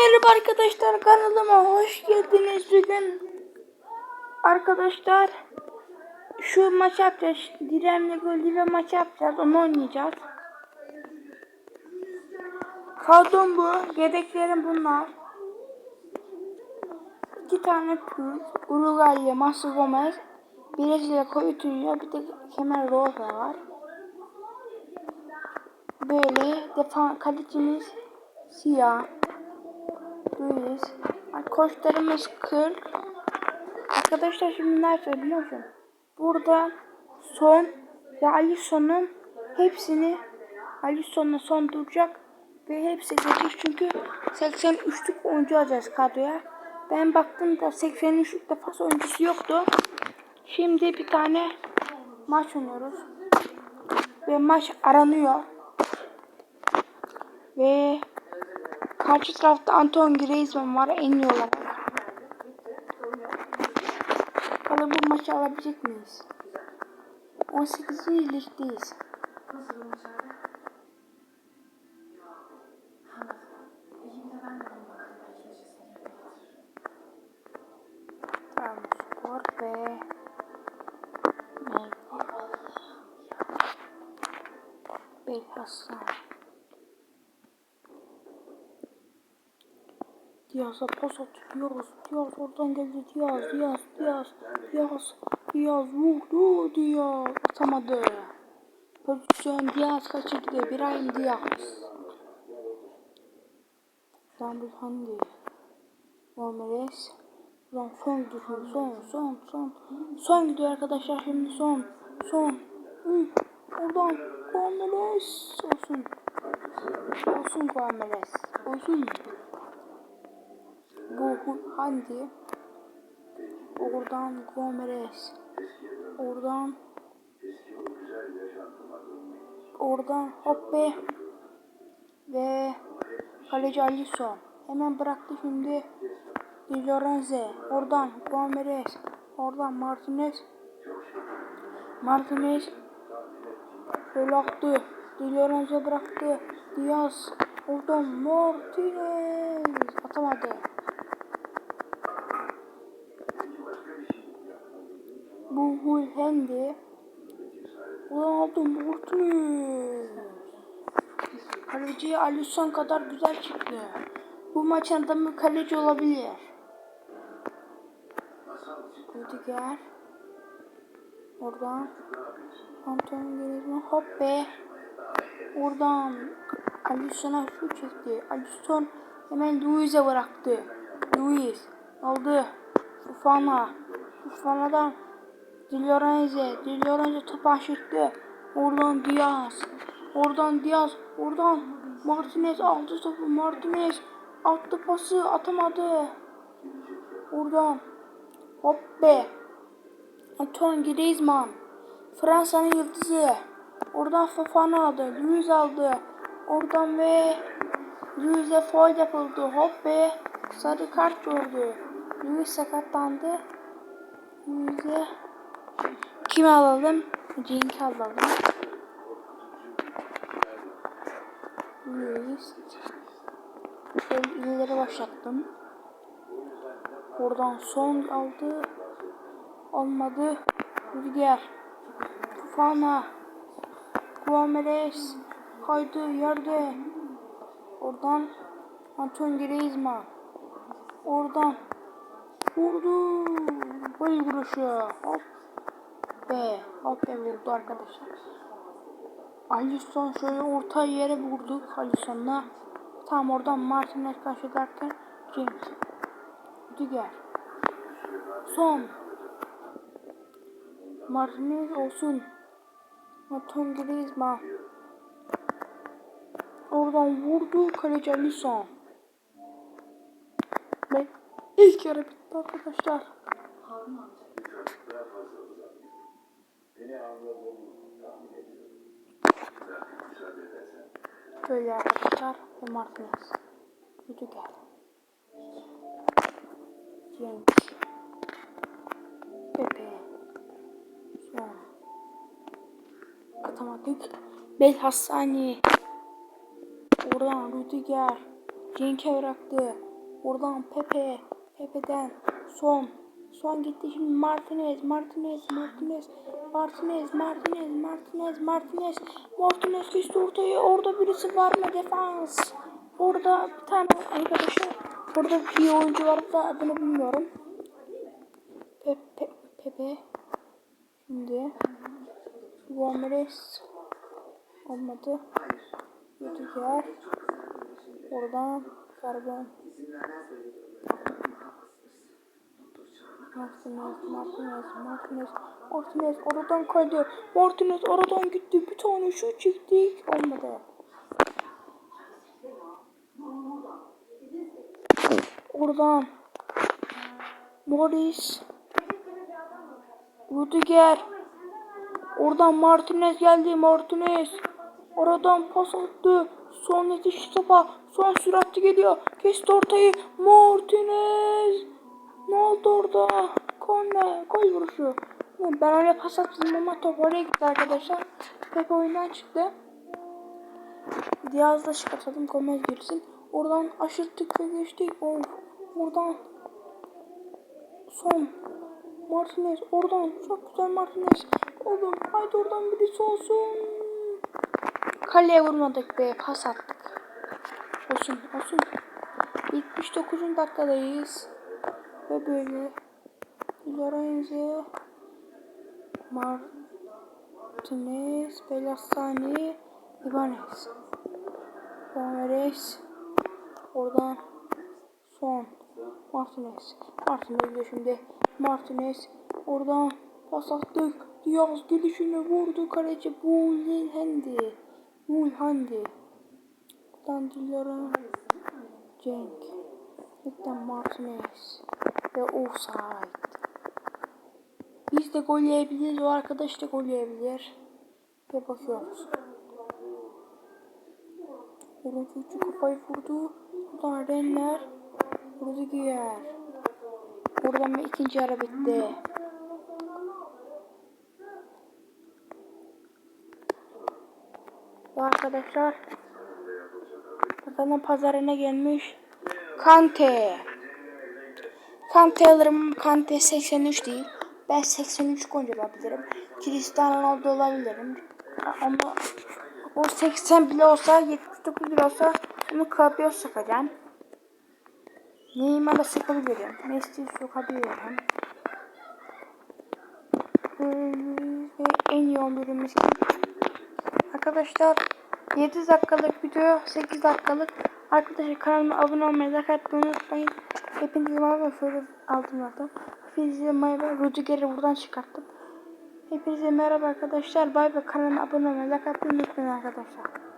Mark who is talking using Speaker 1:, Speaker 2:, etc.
Speaker 1: merhaba arkadaşlar kanalıma hoş geldiniz bugün. Arkadaşlar şu maç yapacağız. Diremle Göldive maç yapacağız onu oynayacağız. Kadrom bu yedeklerim bunlar. İki tane pül Uruguaylı Masu Gomez Brezilya Coutinho bir de Kemal Rosa var. Böyle defan kalecimiz siyah Luis. Koçlarımız 40. Arkadaşlar şimdi ne yapıyor biliyor musun? Burada son ve Alisson'un hepsini Alisson'la son duracak ve hepsi geçecek çünkü 83'lük oyuncu alacağız kadroya. Ben baktım da 83'lük defans oyuncusu yoktu. Şimdi bir tane maç oynuyoruz. Ve maç aranıyor. Ve Karşı tarafta Anton Griezmann var en iyi olarak. Bakalım bu maçı alabilecek miyiz? 18. ligdeyiz. Tamam Diaz'a pas atıyoruz. Diaz oradan geldi. Diaz, Diaz, Diaz, Diaz, Diaz vurdu. Diaz atamadı. Pozisyon Diaz kaçırdı. İbrahim Diaz. Rambil Handi. Ramirez. Lan son gidiyor. Son, son, son. Son gidiyor arkadaşlar. Şimdi son, son. Hı. Oradan Ramirez. Olsun. Olsun Ramirez. Olsun. Handi. Oradan Gomes. Oradan Oradan Hoppe ve kaleci Alisson. Hemen bıraktı şimdi Di Lorenzo. Oradan Gomes. Oradan Martinez. Martinez böyle attı. Lorenzo bıraktı. Diaz. Oradan Martinez. Atamadı. Bu Hulhendi. Ulan aldım Martinez. Kaleci Alisson kadar güzel çıktı. Bu maç adamı kaleci olabilir. Rüdiger. Oradan Anton Griezmann hop be. Oradan Alisson'a şu çekti. Alisson hemen Luis'e bıraktı. Luis aldı. Fufana. Fufana'dan Di Lorenzo. Di Lorenzo topu aşırttı. Oradan Diaz. Oradan Diaz. Oradan Martinez aldı topu. Martinez attı pası atamadı. Oradan hop be. Antoine Griezmann. Fransa'nın yıldızı. Oradan Fofana aldı. Luis aldı. Oradan ve Luis'e foul yapıldı. Hop be. Sarı kart gördü. Luis sakatlandı. Luis'e kimi alalım? Cenk'i alalım. Luis. Şöyle ileri başlattım. Oradan son aldı. Olmadı. Rüdiger. Fana. Guameres. Kaydı yerde. Oradan Anton Griezmann. Oradan vurdu. Gol vuruşu. Hop be. Be vurdu arkadaşlar. Alisson şöyle orta yere vurdu Alisson'la. Tam oradan Martinez karşılarken James. Rüdiger. Son. Martinez olsun. Anton Griezmann. Oradan vurdu kaleci Alisson. Ve ilk yarı bitti arkadaşlar. Böyle arkadaşlar ve Martinez. Rüdiger. James. Pepe. Son. Atamadık. Bel Hassani. Oradan Rüdiger. Cenk'e bıraktı. Oradan Pepe. Pepe'den son. Son gitti şimdi Martinez, Martinez, Martinez, Martinez, Martinez, Martinez, Martinez, Martinez kesti ortaya. Orada birisi var mı defans? Orada bir tane arkadaşlar. Orada bir oyuncu var da adını bilmiyorum. Pepe, Pepe. Şimdi Gomes olmadı. Rüdiger. Oradan Karbon. Martinez, Martinez, Martinez, Martinez oradan kaydı. Martinez oradan gitti. Bir tane şu çektik. Olmadı. Oradan Morris Rudiger Oradan Martinez geldi. Martinez Oradan pas attı. Son yetiş topa. Son süratli geliyor. Kesti ortayı. Martinez ne oldu orada? Korne, gol vuruşu. Ben öyle pas attım ama top oraya gitti arkadaşlar. Pepe oyundan çıktı. Diaz da çıkartalım. Gomez girsin. Oradan aşırttık ve geçtik. Oh, oradan son. Martinez oradan. Çok güzel Martinez. Oğlum haydi oradan birisi olsun. Kaleye vurmadık be. Pas attık. Olsun olsun. 79. dakikadayız. Ve böyle. Lorenzo Martinez Belassani Ibanez. Ramirez Oradan son Martinez. Martinez de şimdi. Martinez. Oradan pas attık Diaz gelişine vurdu. Kaleci Bulhandi. Bulhandi. Oradan Dilara Cenk. Victor Martinez ve offside. Biz de gol yiyebiliriz. O arkadaş da gol yiyebilir. Ve bakıyoruz. Oruntucu kafayı vurdu. Buradan Renner. Rudiger. Buradan bir ikinci yarı bitti. Ve arkadaşlar bakalım pazarına gelmiş Kante. Kante alırım. Kante 83 değil. Ben 83 gol olabilirim. Cristiano Ronaldo olabilirim. Ama o 80 bile olsa 79 bile olsa onu kapıya sıkacağım. Neymar'a sıkabilirim. Messi'yi sokabilirim. Ve en iyi 11'imiz kim? Arkadaşlar 7 dakikalık video 8 dakikalık Arkadaşlar kanalıma abone olmayı, like unutmayın. Hepinize merhaba şöyle altınlardan. Hepinize merhaba. Rüdiger'i buradan çıkarttım. Hepinize merhaba arkadaşlar. Bay bay kanalıma abone olmayı, like atmayı unutmayın arkadaşlar.